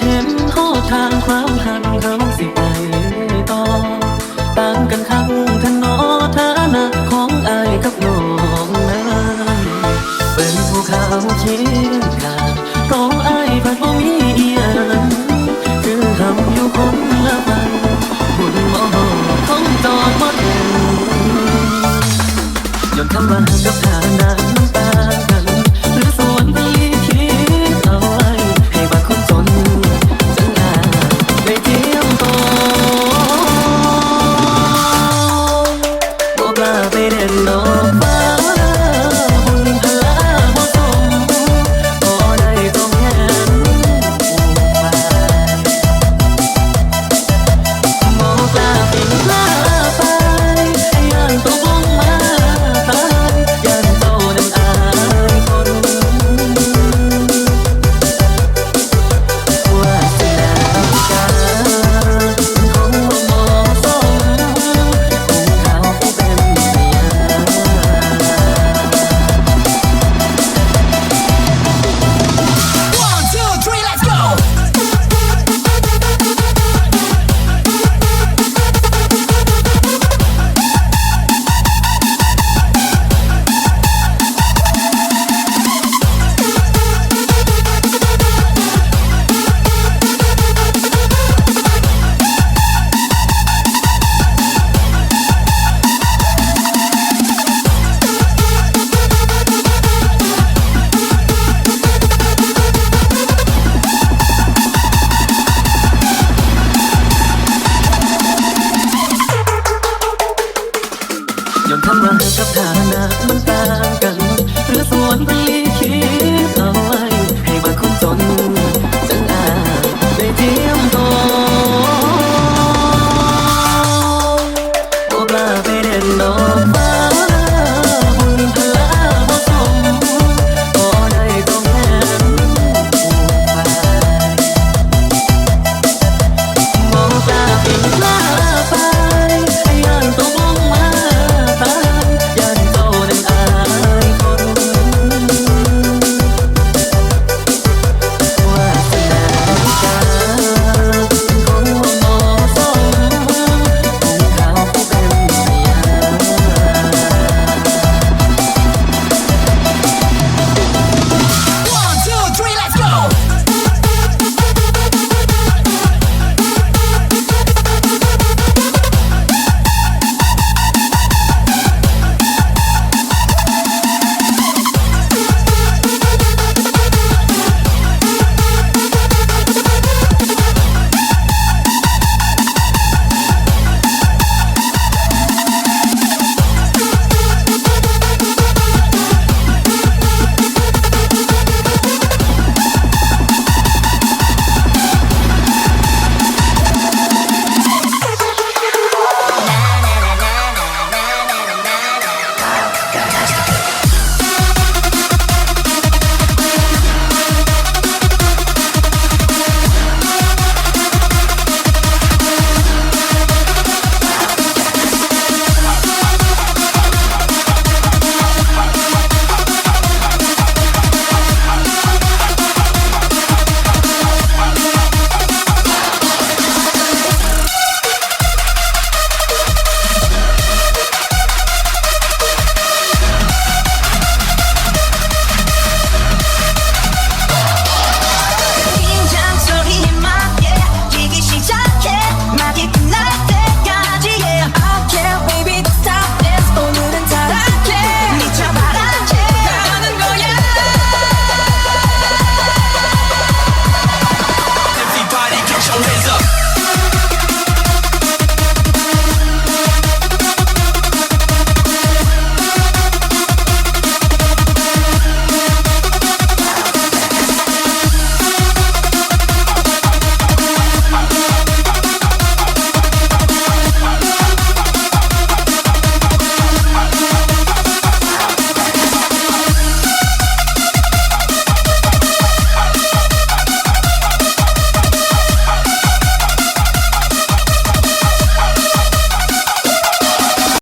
เห็นหอทางความหันเขาสิไปต่อตามกันเขา ย้อนคำว่ากับฐานะมันต่างกัน หรือสวนไปคิดเอาไว้ให้มาคนจน